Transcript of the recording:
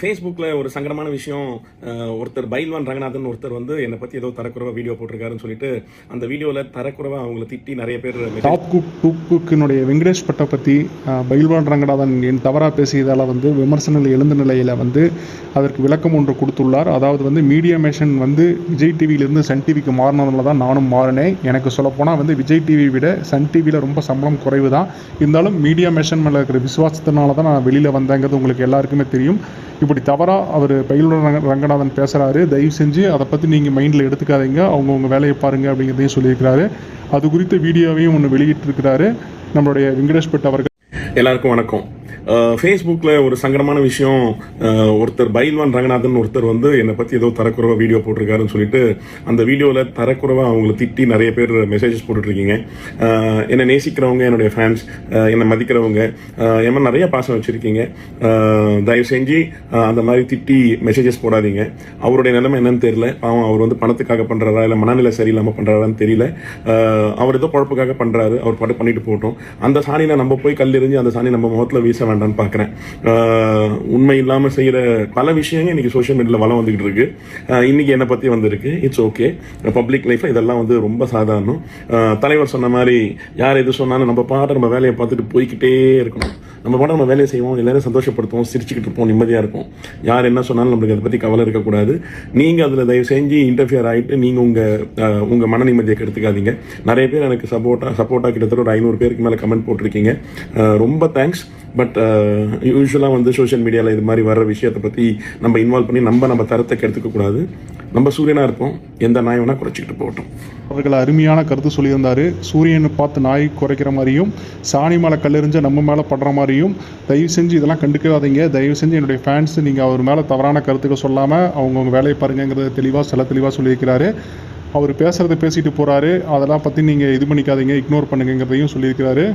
ஃபேஸ்புக்கில் ஒரு சங்கடமான விஷயம் ஒருத்தர் பைல்வான் ரங்கநாதன் ஒருத்தர் வந்து என்னை பற்றி ஏதோ தரக்குறவை வீடியோ போட்டிருக்காருன்னு சொல்லிட்டு அந்த வீடியோவில் தரக்குறவை அவங்கள திட்டி நிறைய பேர் டாப் குக் டூப்புக்கினுடைய வெங்கடேஷ் பட்டை பற்றி பைல்வான் ரங்கநாதன் என் தவறாக பேசியதால் வந்து விமர்சனங்கள் எழுந்த நிலையில் வந்து அதற்கு விளக்கம் ஒன்று கொடுத்துள்ளார். அதாவது வந்து மீடியா மேஷன் வந்து விஜய் டிவியிலிருந்து சன் டிவிக்கு மாறினதுனால தான் நானும் மாறினேன். எனக்கு சொல்லப்போனால் வந்து விஜய் டிவி விட சன் டிவியில் ரொம்ப சம்பளம் குறைவு தான். இருந்தாலும் மீடியா மேஷன் மேலே இருக்கிற விசுவாசத்தினால தான் நான் வெளியில் வந்தேங்கிறது உங்களுக்கு எல்லாருக்குமே தெரியும். இப்படி தவறாக அவர் பயிலுடன் ரங்கநாதன் பேசுகிறாரு தயவு செஞ்சு அதை பற்றி நீங்கள் மைண்டில் எடுத்துக்காதீங்க. அவங்கவுங்க வேலையை பாருங்கள் அப்படிங்கிறதையும் சொல்லியிருக்கிறாரு. அது குறித்த வீடியோவையும் ஒன்று வெளியிட்டிருக்கிறாரு. நம்மளுடைய வெங்கடேஷ் பட் அவர்கள். எல்லாருக்கும் வணக்கம். ஃபேஸ்புக்கில் ஒரு சங்கடமான விஷயம் ஒருத்தர் பைல்வான் ரங்கநாதன் ஒருத்தர் வந்து என்னை பற்றி ஏதோ தரக்குறைவா வீடியோ போட்டிருக்காருன்னு சொல்லிட்டு அந்த வீடியோவில் தரக்குறவாக அவங்கள திட்டி நிறைய பேர் மெசேஜஸ் போட்டுட்ருக்கீங்க. என்னை நேசிக்கிறவங்க என்னுடைய ஃபேன்ஸ் என்னை மதிக்கிறவங்க என்ன நிறைய பாசம் வச்சுருக்கீங்க. தயவு செஞ்சு அந்த மாதிரி திட்டி மெசேஜஸ் போடாதீங்க. அவருடைய நிலைமை என்னன்னு தெரியல. பாவம் அவர் வந்து பணத்துக்காக பண்ணுறாரா இல்லை மனநிலை சரியில்லாமல் பண்ணுறாரான்னு தெரியல. அவர் ஏதோ குழப்புக்காக பண்ணுறாரு அவர் பாட்டு பண்ணிட்டு போட்டோம் அந்த சாணியில் நம்ம போய் கல்லெறிஞ்சு அந்த சாணி நம்ம முகத்தில் வீச வேண்டாம்னு பார்க்குறேன். உண்மை இல்லாமல் செய்கிற பல விஷயங்கள் இன்றைக்கி சோஷியல் மீடியாவில் வளம் வந்துக்கிட்டு இருக்கு. இன்றைக்கி என்னை பற்றி வந்திருக்கு. இட்ஸ் ஓகே பப்ளிக் லைஃப்பில் இதெல்லாம் வந்து ரொம்ப சாதாரணம். தலைவர் சொன்ன மாதிரி யார் எது சொன்னாலும் நம்ம பாட்டு நம்ம வேலையை பார்த்துட்டு போய்கிட்டே இருக்கணும். நம்ம பாட்டு நம்ம வேலையை செய்வோம் எல்லாரும் சந்தோஷப்படுத்துவோம் சிரிச்சுக்கிட்டு இருப்போம் நிம்மதியாக இருக்கும் யார் என்ன சொன்னாலும் நம்மளுக்கு அதை பற்றி கவலை இருக்கக்கூடாது நீங்கள் அதில் தயவு செஞ்சு இன்டர்ஃபியர் ஆகிட்டு நீங்கள் உங்கள் உங்கள் மன நிம்மதியை கெடுத்துக்காதீங்க. நிறைய பேர் எனக்கு சப்போர்ட்டாக சப்போர்ட்டாக கிட்டத்தட்ட ஒரு ஐநூறு பேருக்கு மேலே கமெண்ட் போட்டிருக்கீங்க. ரொம்ப தேங்க்ஸ் பட் யூஸ்வலாக uh, வந்து சோஷியல் மீடியாவில் இது மாதிரி வர்ற விஷயத்தை பற்றி நம்ம இன்வால்வ் பண்ணி நம்ம நம்ம தரத்தை கெடுத்துக்கக்கூடாது நம்ம சூரியனாக இருப்போம். எந்த நாய் வேணால் குறைச்சிக்கிட்டு போகட்டும். அவர்கள் அருமையான கருத்து சொல்லியிருந்தார். சூரியனை பார்த்து நாய் குறைக்கிற மாதிரியும் சாணி மேலே கல்லெறிஞ்ச நம்ம மேலே படுற மாதிரியும் தயவு செஞ்சு இதெல்லாம் கண்டுக்காதீங்க. தயவு செஞ்சு என்னுடைய ஃபேன்ஸ் நீங்கள் அவர் மேலே தவறான கருத்துக்கள் சொல்லாமல் அவங்கவுங்க வேலையை பாருங்கிறத தெளிவாக சில தெளிவாக சொல்லியிருக்கிறாரு. அவர் பேசுகிறத பேசிட்டு போகிறாரு அதெல்லாம் பற்றி நீங்கள் இது பண்ணிக்காதீங்க. இக்னோர் பண்ணுங்கிறதையும் சொல்லியிருக்கிறாரு.